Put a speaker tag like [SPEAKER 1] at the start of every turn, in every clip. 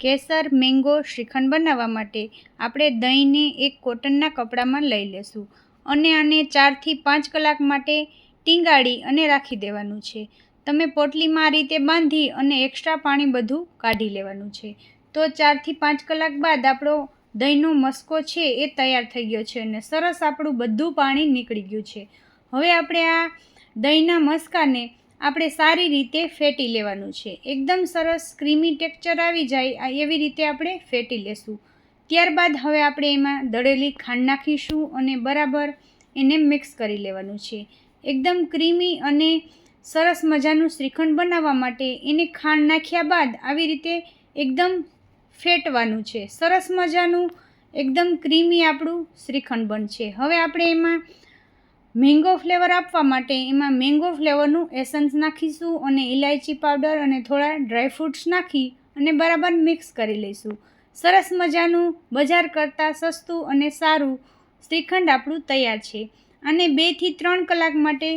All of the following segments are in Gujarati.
[SPEAKER 1] કેસર, મેંગો, શ્રીખંડ બનાવવા માટે આપણે દહીંને એક કોટનના કપડામાં લઈ લેશું. અને આને ચારથી પાંચ કલાક માટે ટીંગાળી અને રાખી દેવાનું છે. તમે પોટલીમાં આ રીતે બાંધી અને એક્સ્ટ્રા પાણી બધું કાઢી લેવાનું છે. તો ચારથી પાંચ કલાક બાદ આપણો દહીંનો મસ્કો છે એ તૈયાર થઈ ગયો છે અને સરસ આપણું બધું પાણી નીકળી ગયું છે. હવે આપણે આ દહીંના મસ્કાને આપણે સારી રીતે ફેટી લેવાનું છે. એકદમ સરસ ક્રીમી ટેક્ચર આવી જાય એવી રીતે આપણે ફેટી લેશું. ત્યારબાદ હવે આપણે એમાં દળેલી ખાંડ નાખીશું અને બરાબર એને મિક્સ કરી લેવાનું છે. એકદમ ક્રીમી અને સરસ મજાનું શ્રીખંડ બનાવવા માટે એને ખાંડ નાખ્યા બાદ આવી રીતે એકદમ ફેટવાનું છે. સરસ મજાનું, એકદમ ક્રીમી આપણું શ્રીખંડ બનશે. હવે આપણે એમાં મેંગો ફ્લેવર આપવા માટે એમાં મેંગો ફ્લેવરનું એસન્સ નાખીશું અને ઇલાયચી પાવડર અને થોડા ડ્રાયફ્રૂટ્સ નાખી અને બરાબર મિક્સ કરી લઈશું. સરસ મજાનું, બજાર કરતાં સસ્તું અને સારું શ્રીખંડ આપણું તૈયાર છે. અને બેથી ત્રણ કલાક માટે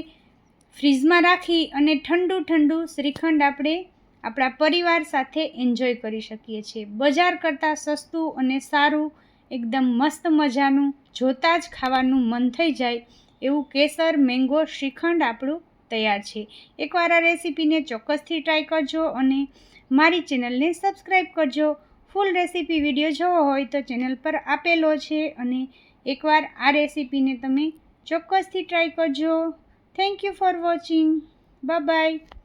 [SPEAKER 1] ફ્રીજમાં રાખી અને ઠંડુ ઠંડુ શ્રીખંડ આપણે આપણા પરિવાર સાથે એન્જોય કરી શકીએ છીએ. બજાર કરતાં સસ્તું અને સારું, એકદમ મસ્ત મજાનું, જોતાં જ ખાવાનું મન થઈ જાય એવું કેસર, મેંગો, શ્રીખંડ આપણું તૈયાર છે. એકવાર આ રેસીપીને ચોક્કસથી ટ્રાય કરજો અને મારી ચેનલને સબસ્ક્રાઈબ કરજો. ફૂલ રેસીપી વીડિયો જોવો હોય તો ચેનલ પર આપેલો છે અને એકવાર આ રેસીપીને તમે ચોક્કસથી ટ્રાય કરજો. Thank you for watching bye bye